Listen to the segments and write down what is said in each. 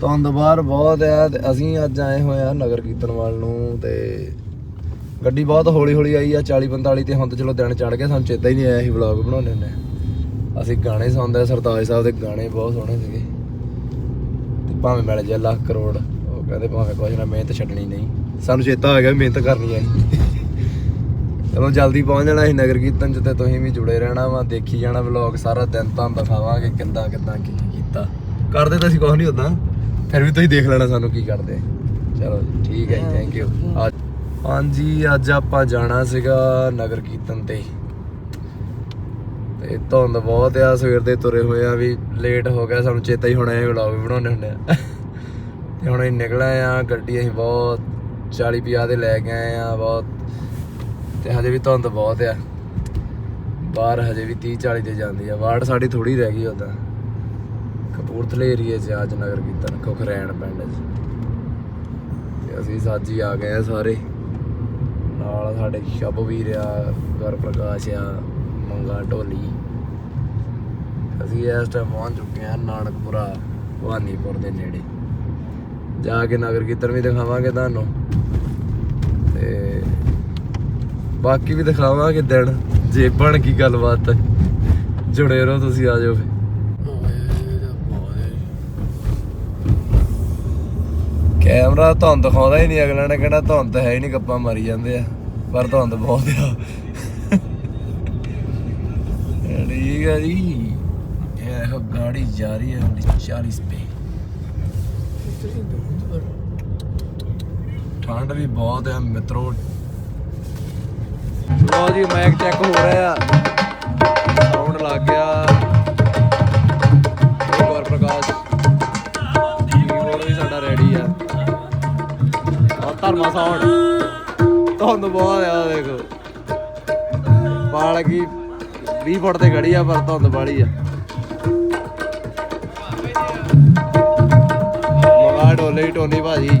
ਧੁੰਦ ਬਾਹਰ ਬਹੁਤ ਆ ਤੇ ਅਸੀਂ ਅੱਜ ਆਏ ਹੋਏ ਆ ਨਗਰ ਕੀਰਤਨ ਵੱਲ ਨੂੰ ਤੇ ਗੱਡੀ ਬਹੁਤ ਹੌਲੀ ਹੌਲੀ ਆਈ ਆ 40 45 ਤੇ ਹੁਣ ਤਾਂ ਚਲੋ ਦਿਨ ਚੜ ਗਿਆ ਸਾਨੂੰ ਚੇਤਾ ਹੀ ਨਹੀਂ ਆਇਆ ਸੀ ਵਲੌਗ ਬਣਾਉਣੇ ਨੇ ਅਸੀਂ ਗਾਣੇ ਸੁਣਦੇ ਸਰਤਾਜ ਸਾਹਿਬ ਦੇ ਗਾਣੇ ਬਹੁਤ ਸੋਹਣੇ ਸੀਗੇ। ਤੇ ਭਾਵੇਂ ਮਿਲ ਜਾ ਲੱਖ ਕਰੋੜ, ਉਹ ਕਹਿੰਦੇ ਭਾਵੇਂ ਕੁਝ ਨਾ, ਮਿਹਨਤ ਛੱਡਣੀ ਨਹੀਂ। ਸਾਨੂੰ ਚੇਤਾ ਆ ਗਿਆ ਵੀ ਮਿਹਨਤ ਕਰਨੀ ਹੈ ਚਲੋ ਜਲਦੀ ਪਹੁੰਚ ਜਾਣਾ ਸੀ ਨਗਰ ਕੀਰਤਨ ਚ ਤੇ ਤੁਸੀਂ ਵੀ ਜੁੜੇ ਰਹਿਣਾ ਵਾ, ਦੇਖੀ ਜਾਣਾ ਵਲੌਗ ਸਾਰਾ ਦਿਨ, ਤੁਹਾਨੂੰ ਦਿਖਾਵਾਂਗੇ ਕਿੱਦਾਂ ਕਿੱਦਾਂ ਕੀ ਕੀ ਕੀਤਾ। ਕਰਦੇ ਤਾਂ ਅਸੀਂ ਕੁਝ ਨਹੀਂ ਹੁੰਦਾ ਫਿਰ ਵੀ ਤੁਸੀਂ ਦੇਖ ਲੈਣਾ ਸਾਨੂੰ ਕੀ ਕਰਦੇ। ਚਲੋ ਜੀ, ਠੀਕ ਹੈ ਥੈਂਕ ਯੂ ਹਾਂਜੀ ਅੱਜ ਆਪਾਂ ਜਾਣਾ ਸੀਗਾ ਨਗਰ ਕੀਰਤਨ ਤੇ। ਤੇ ਧੁੰਦ ਬਹੁਤ ਆ ਸਵੇਰ ਦੇ ਤੁਰੇ ਹੋਏ ਆ ਵੀ ਲੇਟ ਹੋ ਗਿਆ ਸਾਨੂੰ ਚੇਤਾ ਹੀ ਹੁਣ ਇਹ ਵਲੌਗ ਵੀ ਬਣਾਉਣੇ ਹੁੰਦੇ ਆ। ਤੇ ਹੁਣ ਅਸੀਂ ਨਿਕਲੇ ਆ ਗੱਡੀ ਅਸੀਂ ਬਹੁਤ 40 50 ਦੇ ਲੈ ਕੇ ਆਏ ਆ ਬਹੁਤ ਤੇ ਹਜੇ ਵੀ ਧੁੰਦ ਬਹੁਤ ਆ। ਬਾਹਰ ਹਜੇ ਵੀ 30 40 ਤੇ ਜਾਂਦੀ ਆ ਵਾਰਡ ਸਾਡੀ ਥੋੜੀ ਰਹਿ ਗਈ ਉਦਾਂ। ਕਪੂਰਥਲੇ ਏਰੀਏ 'ਚ ਅੱਜ ਨਗਰ ਕੀਰਤਨ ਖੁਖਰੈਣ ਪਿੰਡ 'ਚ। ਤੇ ਅਸੀਂ ਸਾਜੀ ਆ ਗਏ ਆ ਸਾਰੇ। ਨਾਲ ਸਾਡੇ ਸ਼ਬ ਵੀਰ ਆ, ਗੁਰਪ੍ਰਕਾਸ਼ ਆ, ਮੰਗਾ ਢੋਲੀ। ਅਸੀਂ ਇਸ ਟਾਈਮ ਪਹੁੰਚ ਚੁੱਕੇ ਹਾਂ ਨਾਨਕਪੁਰਾ, ਭਵਾਨੀਪੁਰ ਦੇ ਨੇੜੇ। ਜਾ ਕੇ ਨਗਰ ਕੀਰਤਨ ਵੀ ਦਿਖਾਵਾਂਗੇ ਤੁਹਾਨੂੰ। ਤੇ ਬਾਕੀ ਵੀ ਦਿਖਾਵਾਂਗੇ ਦਿਨ ਜੇ ਬਣ ਗਈ ਗੱਲਬਾਤ ਜੁੜੇ ਰਹੋ ਤੁਸੀਂ, ਆ ਜਾਓ ਕੈਮਰਾ ਧੁੰਦ ਦਿਖਾਉਂਦਾ ਹੀ ਨਹੀਂ, ਅਗਲਾ ਨੇ ਕਹਿਣਾ ਧੁੰਦ ਤਾਂ ਹੈ ਹੀ ਨਹੀਂ, ਗੱਪਾਂ ਮਾਰੀ ਜਾਂਦੇ ਆ, ਪਰ ਧੁੰਦ ਬਹੁਤ ਆ। ਠੀਕ ਆ ਜੀ, ਇਹ ਦੇਖੋ ਗਾੜੀ ਜਾ ਰਹੀ ਹੈ 40 ਸਪੇ ਠੰਡ ਵੀ ਬਹੁਤ ਹੈ ਮਿੱਤਰੋ। ਲੋ ਜੀ ਮਾਈਕ ਚੈੱਕ ਹੋ ਰਿਹਾ। ਸਾਊਂਡ ਤੁਹਾਨੂੰ ਬਹੁਤ ਆ ਦੇਖੋ। ਬਾਲ ਕੀ 20 ਫੁੱਟ ਤੇ ਖੜੀ ਆ, ਪਰ ਧੁੰਦ ਬਾੜੀ ਆ। ਮਗਾ ਢੋਲੇ ਟੋਨੀ ਭਾਜੀ।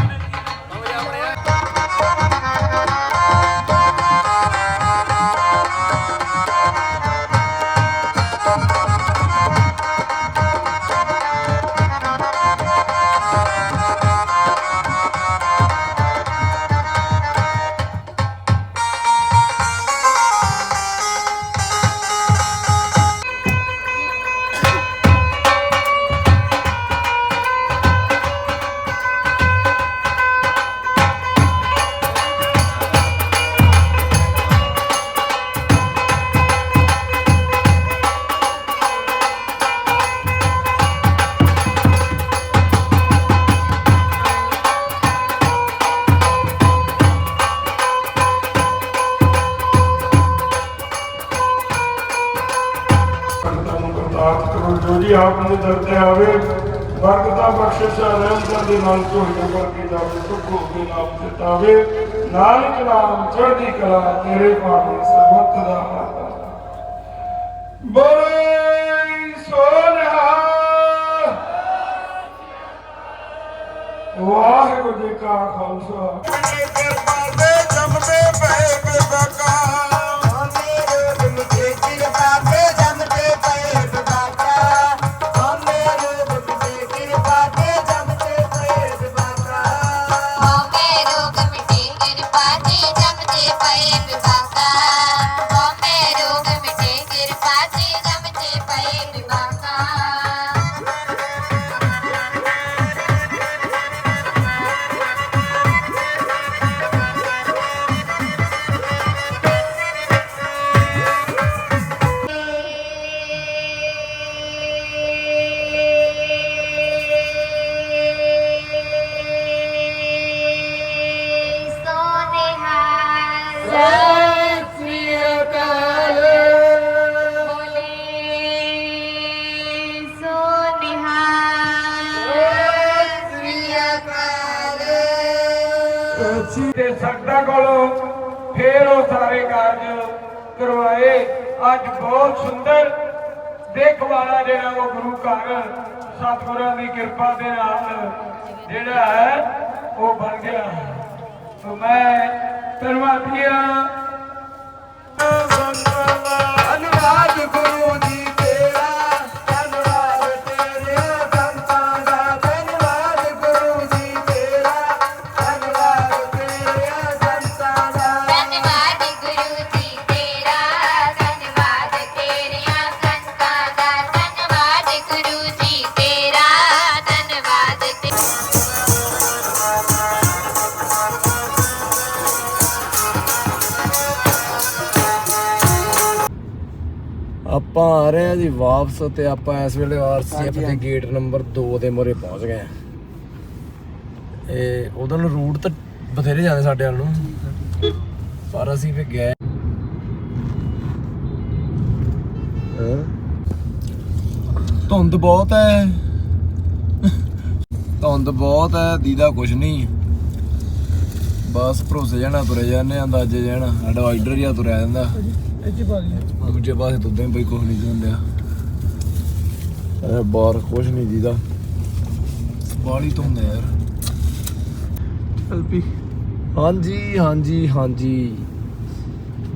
ਕਰੋ ਜੋ ਜੀ ਆਪ ਨੂੰ ਦਰ ਤੇ ਆਵੇ ਬਰਕਤਾਂ ਬਖਸ਼ਿਸ਼ਾਂ ਰਹਿਮਤਾਂ ਦੇ ਨਾਲ ਝੋਲੀਆਂ ਭਰ ਕੇ ਜਾਵੇ ਸੁੱਖ ਹੋ ਕੇ ਨਾਮ ਚਿਤਾਵੇ ਨਾਨਕ ਨਾਮ ਚੜ੍ਹਦੀ ਕਲਾ ਤੇਰੇ ਭਾਣੇ ਸਰਬੱਤ ਦਾ ਮਾਤਾ ਬੋਲੇ ਸੋਨਹਾ ਵਾਹਿਗੁਰੂ ਜੀ ਕਾ ਖਾਲਸਾ ਤੇ ਸਕਦਾ ਕੋਲੋਂ ਫੇਰ ਉਹ ਸਾਰੇ ਕਾਰਜ ਕਰਵਾਏ। ਅੱਜ ਬਹੁਤ ਸੁੰਦਰ ਦੇਖ ਵਾਲਾ ਜਿਹੜਾ ਉਹ ਗੁਰੂ ਘਰ ਸਤਿਗੁਰਾਂ ਦੀ ਕਿਰਪਾ ਦੇ ਨਾਲ ਜਿਹੜਾ ਹੈ, ਉਹ ਬਣ ਗਿਆ। ਸੋ ਮੈਂ ਧੰਨਵਾਦੀਆਂ ਧੰਨਵਾਦ ਗੁਰੂ ਆਪਾਂ ਆ ਰਹੇ ਆ ਜੀ ਵਾਪਸ ਤੇ ਆਪਾਂ ਇਸ ਵੇਲੇ ਆਰਸੀਐਫ ਦੇ ਗੇਟ ਨੰਬਰ 2 ਦੇ ਮੋਰੇ ਪਹੁੰਚ ਗਏ ਆ ਇਹ ਉਧਰ ਨੂੰ ਰੂਟ ਤਾਂ ਬਥੇਰੇ ਜਾਂਦੇ ਸਾਡੇ ਵੱਲ ਨੂੰ। ਪਰ ਅਸੀਂ ਵੀ ਗਏ? ਧੁੰਦ ਬਹੁਤ ਹੈ। ਧੁੰਦ ਬਹੁਤ ਹੈ ਦੀਦਾ ਕੁਛ ਨਹੀਂ। ਬਸ ਭਰੋਸੇ ਜਾਣਾ ਤੁਰੇ ਜਾਂਦੇ ਆ ਅੰਦਾਜ਼ੇ ਜਾਣਾ ਡਿਵਾਈਡਰ ਜਿਹਾ ਤੁਰਿਆ ਜਾਂਦਾ ਦੂਜੇ ਪਾਸੇ ਤੋਂ ਹੀ ਬਈ ਨਹੀਂ ਹੁੰਦਿਆ। ਇਹ ਬਾਹਰ ਕੁਛ ਨਹੀਂ ਦੀਦਾ ਬਾਲੀ ਤੋਂ ਹੁੰਦਾ ਯਾਰ। ਐਲਪੀ। ਹਾਂਜੀ ਹਾਂਜੀ ਹਾਂਜੀ।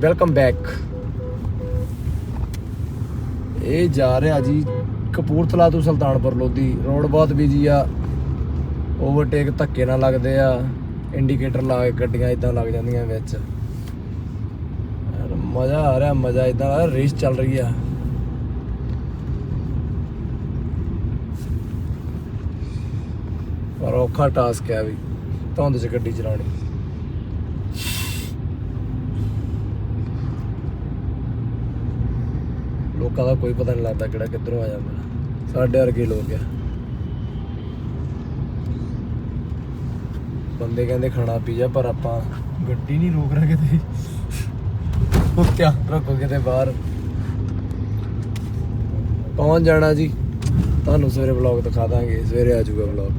Welcome back. ਇਹ ਜਾ ਰਿਹਾ ਜੀ ਕਪੂਰਥਲਾ ਤੋਂ ਸੁਲਤਾਨਪੁਰ ਲੋਧੀ। ਰੋਡ ਬਹੁਤ ਬਿਜ਼ੀ ਆ। ਓਵਰਟੇਕ ਧੱਕੇ ਨਾਲ ਲੱਗਦੇ ਆ। ਇੰਡੀਕੇਟਰ ਲਾ ਕੇ ਗੱਡੀਆਂ ਇਦਾਂ ਲੱਗ ਜਾਂਦੀਆਂ ਵਿੱਚ। ਮਜ਼ਾ ਆ ਰਿਹਾ, ਮਜ਼ਾ ਇਦਾਂ ਆ ਰੇਸ ਚੱਲ ਰਹੀ ਆ। ਪਰ ਔਖਾ ਟਾਸਕ ਹੈ ਵੀ, ਧੁੰਦ 'ਚ ਗੱਡੀ ਚਲਾਉਣੀ। ਲੋਕਾਂ ਦਾ ਕੋਈ ਪਤਾ ਨਹੀਂ ਲੱਗਦਾ ਕਿਹੜਾ ਕਿੱਧਰੋਂ ਆ ਜਾਂਦਾ। ਸਾਡੇ ਵਰਗੇ ਲੋਕ ਆ। ਬੰਦੇ ਕਹਿੰਦੇ ਖਾਣਾ ਪੀ ਪਰ ਆਪਾਂ ਗੱਡੀ ਨਹੀਂ ਰੋਕ ਰਹੇ ਕਿਤੇ। ਉਹ ਧਿਆਨ ਕਿਤੇ ਬਾਹਰ। ਪਹੁੰਚ ਜਾਣਾ ਜੀ। ਤੁਹਾਨੂੰ ਸਵੇਰੇ ਵਲੌਗ ਦਿਖਾ ਦਾਂਗੇ। ਸਵੇਰੇ ਆ ਜਾਊਗਾ ਵਲੌਗ